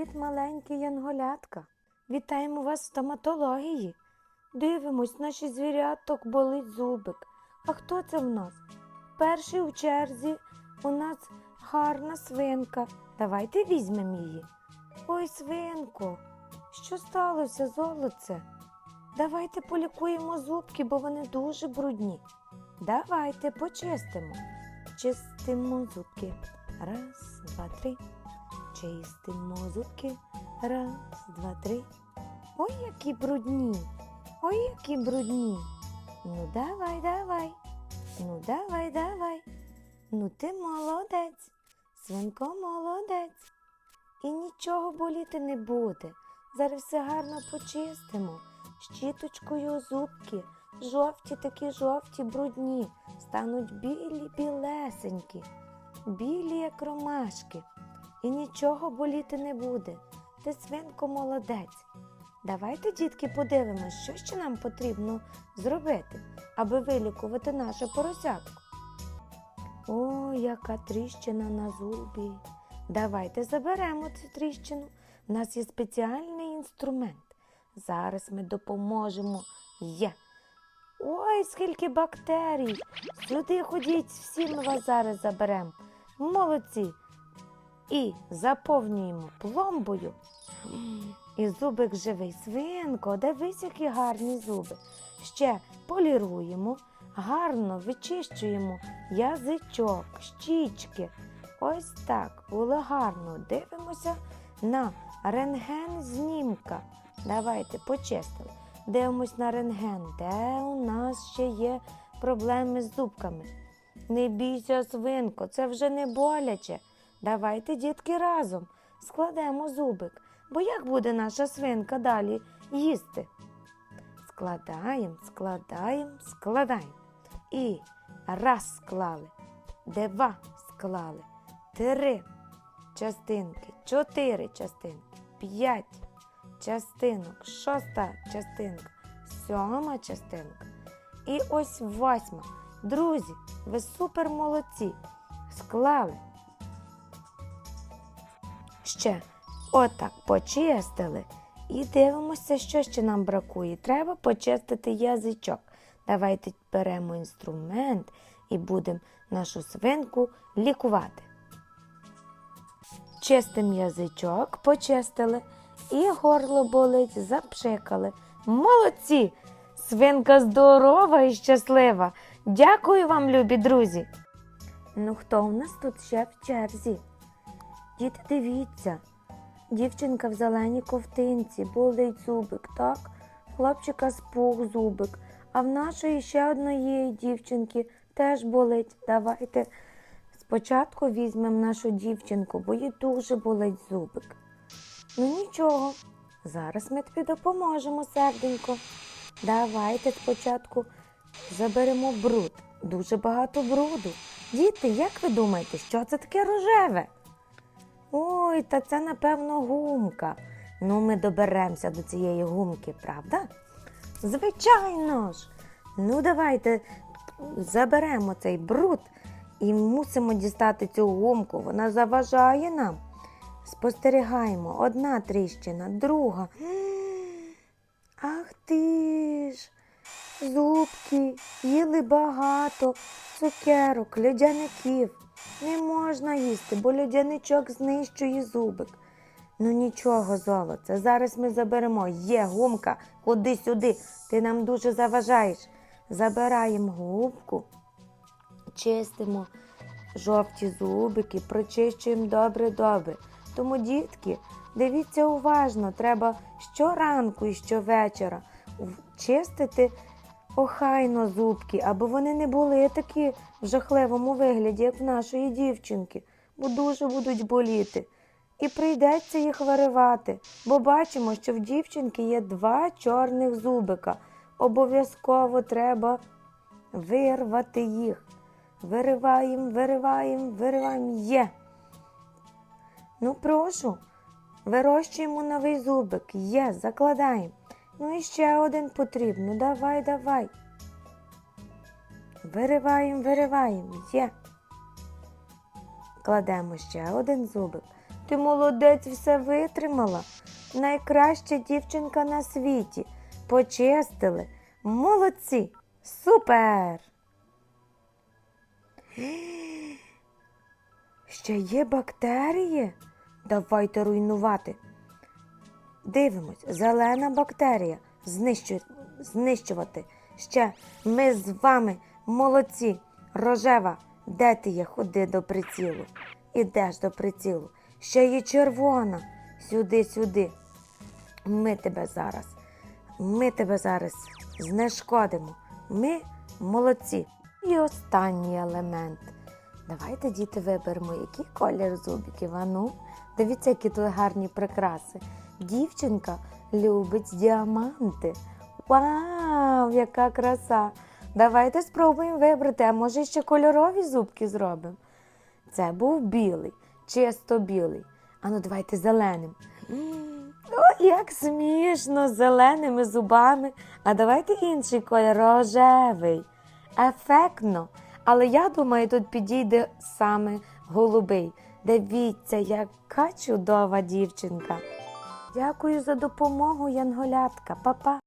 Привіт, маленькі янголятка. Вітаємо вас в стоматології. Дивимось, наші звіряток болить зубик. А хто це в нас? Перший у черзі у нас гарна свинка. Давайте візьмемо її. Ой, свинко, що сталося, золоце? Давайте полікуємо зубки, бо вони дуже брудні. Давайте почистимо. Чистимо зубки. Раз, два, три. Чистимо зубки. Раз, два, три. Ой, які брудні. Ой, які брудні. Ну, давай, давай. Ну, давай, давай. Ну, ти молодець. Свинко молодець. І нічого боліти не буде. Зараз все гарно почистимо. Щіточкою зубки. Жовті такі жовті, брудні. Стануть білі білесенькі, білі, як ромашки. І нічого боліти не буде. Ти свинко молодець. Давайте, дітки, подивимось, що ще нам потрібно зробити, аби вилікувати наше поросятко. О, яка тріщина на зубі. Давайте заберемо цю тріщину. У нас є спеціальний інструмент. Зараз ми допоможемо. Є. Ой, скільки бактерій. Сюди ходіть, всі ми вас зараз заберемо. Молодці. І заповнюємо пломбою. І зубик живий. Свинко, дивись, які гарні зуби. Ще поліруємо, гарно вичищуємо язичок, щічки. Ось так було гарно. Дивимося на рентген знімка. Давайте почистили. Дивимось на рентген, де у нас ще є проблеми з зубками. Не бійся, свинко, це вже не боляче. Давайте, дітки, разом складемо зубик. Бо як буде наша свинка далі їсти? Складаємо, складаємо, складаємо. І раз склали, два склали, три частинки, чотири частинки, п'ять частинок, шоста частинка, сьома частинка. І ось восьма. Друзі, ви супер молодці. Склали. Ще отак почистили. І дивимося, що ще нам бракує. Треба почистити язичок. Давайте беремо інструмент і будемо нашу свинку лікувати. Чистим язичок, почистили, і горло болить, запшикали. Молодці! Свинка здорова і щаслива. Дякую вам, любі друзі. Ну, хто у нас тут ще в черзі? Діти, дивіться. Дівчинка в зеленій ковтинці, болить зубик, так? Хлопчика спух зубик. А в нашої ще одної дівчинки теж болить. Давайте спочатку візьмемо нашу дівчинку, бо їй дуже болить зубик. Ну нічого, зараз ми тобі допоможемо, серденько. Давайте спочатку заберемо бруд. Дуже багато бруду. Діти, як ви думаєте, що це таке рожеве? Ой, та це, напевно, гумка. Ну, ми доберемося до цієї гумки, правда? Звичайно ж. Ну, давайте заберемо цей бруд і мусимо дістати цю гумку. Вона заважає нам. Спостерігаємо одна тріщина, друга. Ах ти ж, зубки, їли багато, цукерок, льодяників. Не можна їсти, бо льодяничок знищує зубик. Ну нічого, золоце, зараз ми заберемо. Є гумка, ходи сюди, ти нам дуже заважаєш. Забираємо губку, чистимо жовті зубики, прочищуємо добре-добре. Тому, дітки, дивіться уважно, треба щоранку і щовечора чистити охайно зубки, аби вони не були такі в жахливому вигляді, як в нашої дівчинки, бо дуже будуть боліти. І прийдеться їх виривати, бо бачимо, що в дівчинки є два чорних зубика. Обов'язково треба вирвати їх. Вириваємо, вириваємо, вириваємо. Є. Ну, прошу, вирощуємо новий зубик. Є, закладаємо. Ну і ще один потрібно. Давай, давай. Вириваємо, вириваємо. Є. Кладемо ще один зубик. Ти молодець все витримала. Найкраща дівчинка на світі. Почистили. Молодці. Супер. Ще є бактерії? Давайте руйнувати. Дивимось, зелена бактерія. Знищу... Знищувати. Ще ми з вами молодці. Рожева, де ти є? Ходи до прицілу. Ідеш до прицілу. Ще є червона. Сюди, сюди. Ми тебе зараз. Ми тебе зараз знешкодимо. Ми молодці. І останній елемент. Давайте, діти, виберемо, який колір зубиків. А ну, дивіться, які тут гарні прикраси. Дівчинка любить діаманти. Вау, яка краса! Давайте спробуємо вибрати, а може ще кольорові зубки зробимо. Це був білий, чисто білий. Ану, давайте зеленим. О, як смішно, з зеленими зубами. А давайте інший колір рожевий. Ефектно. Але я думаю, тут підійде саме голубий. Дивіться, яка чудова дівчинка. Дякую за допомогу, Янголятка. Па-па.